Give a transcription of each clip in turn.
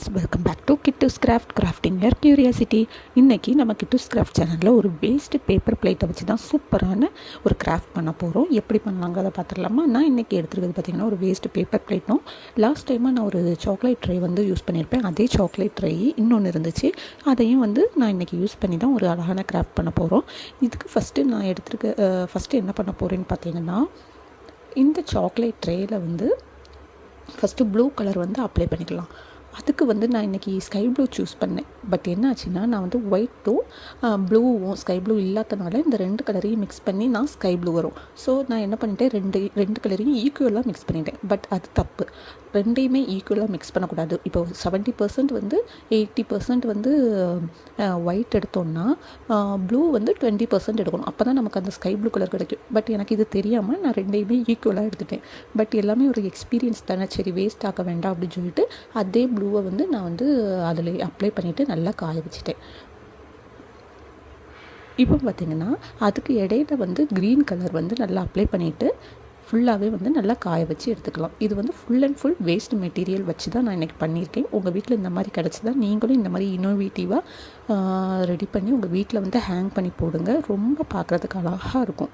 Friends welcome back to Kittus craft crafting your curiosity இன்றைக்கி நம்ம Kittus craft சேனலில் ஒரு வேஸ்ட் பேப்பர் பிளேட்டை வச்சு தான் சூப்பரான ஒரு கிராஃப்ட் பண்ண போகிறோம் எப்படி பண்ணலாங்கிறத பார்த்துடலாமா? நான் இன்றைக்கி எடுத்துருக்கிறது பார்த்திங்கன்னா ஒரு வேஸ்ட் பேப்பர் பிளேட்டும் லாஸ்ட் டைமாக நான் ஒரு சாக்லேட் ட்ரை வந்து யூஸ் பண்ணியிருப்பேன். அதே சாக்லேட் ட்ரை இன்னொன்று இருந்துச்சு. அதையும் வந்து நான் இன்றைக்கி யூஸ் பண்ணி தான் ஒரு அழகான கிராஃப்ட் பண்ண போகிறோம் இதுக்கு ஃபஸ்ட்டு நான் எடுத்துருக்க ஃபஸ்ட்டு என்ன பண்ண போகிறேன்னு பார்த்தீங்கன்னா இந்த சாக்லேட் ட்ரேயில் வந்து ஃபஸ்ட்டு ப்ளூ கலர் வந்து அப்ளை பண்ணிக்கலாம். அதுக்கு வந்து நான் இன்றைக்கி ஸ்கை ப்ளூ சூஸ் பண்ணேன். பட் என்ன ஆச்சுன்னா நான் வந்து ஒயிட்டும் ப்ளூவும் ஸ்கை ப்ளூ இல்லாதனால இந்த ரெண்டு கலரையும் மிக்ஸ் பண்ணி நான் ஸ்கை ப்ளூ வரும். ஸோ நான் என்ன பண்ணிட்டேன்? ரெண்டு ரெண்டு கலரையும் ஈக்குவலாக மிக்ஸ் பண்ணிட்டேன். பட் அது தப்பு. ரெண்டையுமே ஈக்குவலாக மிக்ஸ் பண்ணக்கூடாது. இப்போ செவன்ட்டி பர்சன்ட் வந்து எயிட்டி பர்சன்ட் வந்து ஒயிட் எடுத்தோம்னா ப்ளூ வந்து டுவெண்ட்டி பர்சன்ட் எடுக்கணும். அப்போ தான் நமக்கு அந்த ஸ்கை ப்ளூ கலர் கிடைக்கும். பட் எனக்கு இது தெரியாமல் நான் ரெண்டையுமே ஈக்குவலாக எடுத்துட்டேன். பட் எல்லாமே ஒரு எக்ஸ்பீரியன்ஸ் தானே. சரி வேஸ்ட் ஆக்க வேண்டாம் அப்படின்னு சொல்லிட்டு அதே ப்ளூவை வந்து நான் வந்து அதில் அப்ளை பண்ணிவிட்டு நல்லா காய வச்சுட்டேன். இப்போ பார்த்திங்கன்னா அதுக்கு இடையில வந்து க்ரீன் கலர் வந்து நல்லா அப்ளை பண்ணிவிட்டு ஃபுல்லாகவே வந்து நல்லா காய வச்சு எடுத்துக்கலாம். இது வந்து full and full waste material வச்சு தான் நான் இன்றைக்கி பண்ணியிருக்கேன். உங்கள் வீட்டில் இந்த மாதிரி கிடச்சிதா? நீங்களும் இந்த மாதிரி இன்னோவேட்டிவாக ரெடி பண்ணி உங்கள் வீட்டில் வந்து ஹேங் பண்ணி போடுங்க. ரொம்ப பார்க்குறதுக்கு அழகாக இருக்கும்.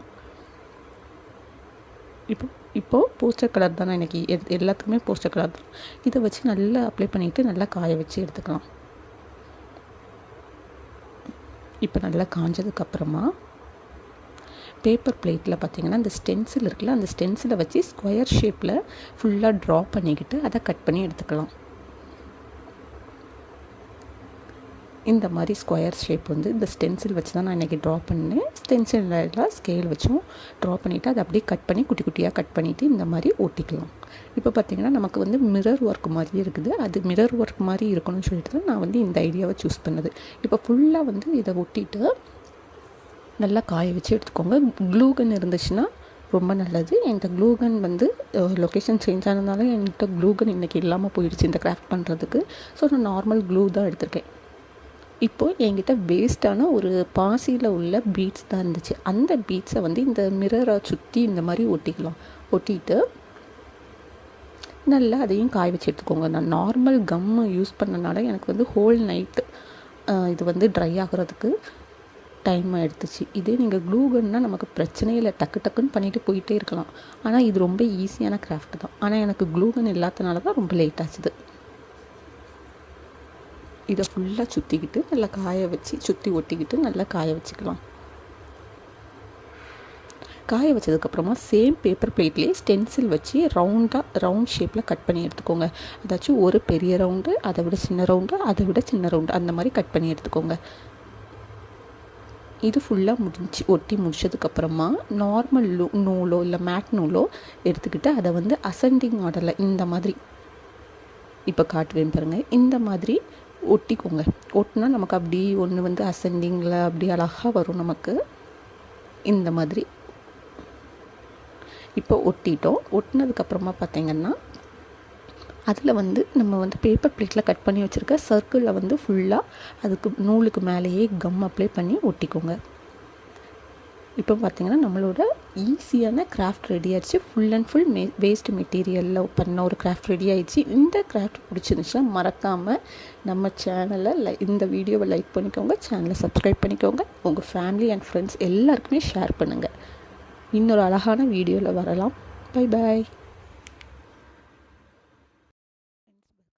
இப்போ இப்போது போஸ்டர் கலர் தானே இன்றைக்கி எல்லாத்துக்குமே போஸ்டர் கலர் தான். இதை வச்சு நல்லா அப்ளை பண்ணிவிட்டு நல்லா காய வச்சு எடுத்துக்கலாம். இப்போ நல்லா காஞ்சதுக்கப்புறமா பேப்பர் பிளேட்டில் பார்த்தீங்கன்னா அந்த ஸ்டென்சில் இருக்குல்ல அந்த ஸ்டென்சிலை வச்சு ஸ்கொயர் ஷேப்பில் ஃபுல்லாக ட்ரா பண்ணிக்கிட்டு அதை கட் பண்ணி எடுத்துக்கலாம். இந்த மாதிரி ஸ்கொயர் ஷேப் வந்து இந்த ஸ்டென்சில் வச்சு தான் நான் இன்றைக்கி ட்ரா பண்ணேன். ஸ்டென்சிலில் ஸ்கேல் வச்சும் ட்ரா பண்ணிவிட்டு அதை அப்படியே கட் பண்ணி குட்டி குட்டியாக கட் பண்ணிவிட்டு இந்த மாதிரி ஒட்டிக்கலாம். இப்போ பார்த்திங்கன்னா நமக்கு வந்து மிரர் ஒர்க் மாதிரி இருக்குது. அது மிரர் ஒர்க் மாதிரி இருக்கணும்னு சொல்லிட்டு தான் நான் வந்து இந்த ஐடியாவை சூஸ் பண்ணது. இப்போ ஃபுல்லாக வந்து இதை ஒட்டிட்டு நல்லா காய வச்சு எடுத்துக்கோங்க. க்ளூகன் இருந்துச்சுன்னா ரொம்ப நல்லது. என்கிட்ட க்ளூகன் வந்து லொக்கேஷன் சேஞ்ச் ஆனதுனால என்கிட்ட க்ளூகன் இன்றைக்கி இல்லாமல் போயிடுச்சு இந்த கிராஃப்ட் பண்ணுறதுக்கு ஸோ நான் நார்மல் க்ளூ தான் எடுத்திருக்கேன். இப்போது என்கிட்ட வேஸ்ட்டான ஒரு பாசியில் உள்ள பீட்ஸ் தான் இருந்துச்சு. அந்த பீட்ஸை வந்து இந்த மிரரை சுற்றி இந்த மாதிரி ஒட்டிக்கலாம். ஒட்டிட்டு நல்லா அதையும் காய வச்சு எடுத்துக்கோங்க. நான் நார்மல் கம்மு யூஸ் பண்ணனால எனக்கு வந்து ஹோல் நைட்டு இது வந்து ட்ரை ஆகிறதுக்கு டைம் எடுத்துச்சு. இதே நீங்கள் க்ளூகன்னா நமக்கு பிரச்சனையே இல்லை டக்கு டக்குன்னு பண்ணிட்டு போயிட்டே இருக்கலாம். ஆனால் இது ரொம்ப ஈஸியான கிராஃப்ட் தான். ஆனால் எனக்கு க்ளூகன் இல்லாதனால தான் ரொம்ப லேட் ஆச்சுது. இதை ஃபுல்லாக சுற்றிக்கிட்டு நல்லா காய வச்சு சுற்றி ஒட்டிக்கிட்டு நல்லா காய வச்சுக்கலாம். காய வச்சதுக்கப்புறமா சேம் பேப்பர் பிளேட்லேயே ஸ்டென்சில் வச்சு ரவுண்டாக ரவுண்ட் ஷேப்பில் கட் பண்ணி எடுத்துக்கோங்க. அதாச்சும் ஒரு பெரிய ரவுண்டு அதை விட சின்ன ரவுண்டு அதை விட சின்ன ரவுண்டு அந்த மாதிரி கட் பண்ணி எடுத்துக்கோங்க. இது ஃபுல்லாக முடிஞ்சு ஒட்டி முடிச்சதுக்கப்புறமா நார்மல் லூ நூலோ இல்லை மேட் நூலோ எடுத்துக்கிட்டு அதை வந்து அசெண்டிங் ஆர்டரில் இந்த மாதிரி இப்போ காட்டுவேன் பாருங்கள் இந்த மாதிரி ஒட்டிக்கோங்க. ஒட்டினா நமக்கு அப்படி ஒன்று வந்து அசெண்டிங்கில் அப்படி அழகாக வரும் நமக்கு. இந்த மாதிரி. இப்போ ஒட்டிட்டோம். ஒட்டினதுக்கப்புறமா பார்த்திங்கன்னா அதில் வந்து நம்ம வந்து பேப்பர் பிளேட்டில் கட் பண்ணி வச்சுருக்க சர்க்கிளில் வந்து ஃபுல்லாக அதுக்கு நூலுக்கு மேலேயே கம் அப்ளை பண்ணி ஒட்டிக்கோங்க. இப்போ பார்த்திங்கன்னா நம்மளோட ஈஸியான கிராஃப்ட் ரெடி ஆயிடுச்சு. ஃபுல் அண்ட் ஃபுல் மே வேஸ்ட் மெட்டீரியலில் பண்ண ஒரு கிராஃப்ட் ரெடி ஆயிடுச்சு. இந்த கிராஃப்ட் பிடிச்சிருந்துச்சுன்னா மறக்காமல் நம்ம சேனலை லை இந்த வீடியோவை லைக் பண்ணிக்கோங்க. சேனலை சப்ஸ்கிரைப் பண்ணிக்கோங்க. உங்கள் ஃபேமிலி அண்ட் ஃப்ரெண்ட்ஸ் எல்லாருக்குமே ஷேர் பண்ணுங்கள் இன்னொரு அழகான வீடியோவில் வரலாம். Bye bye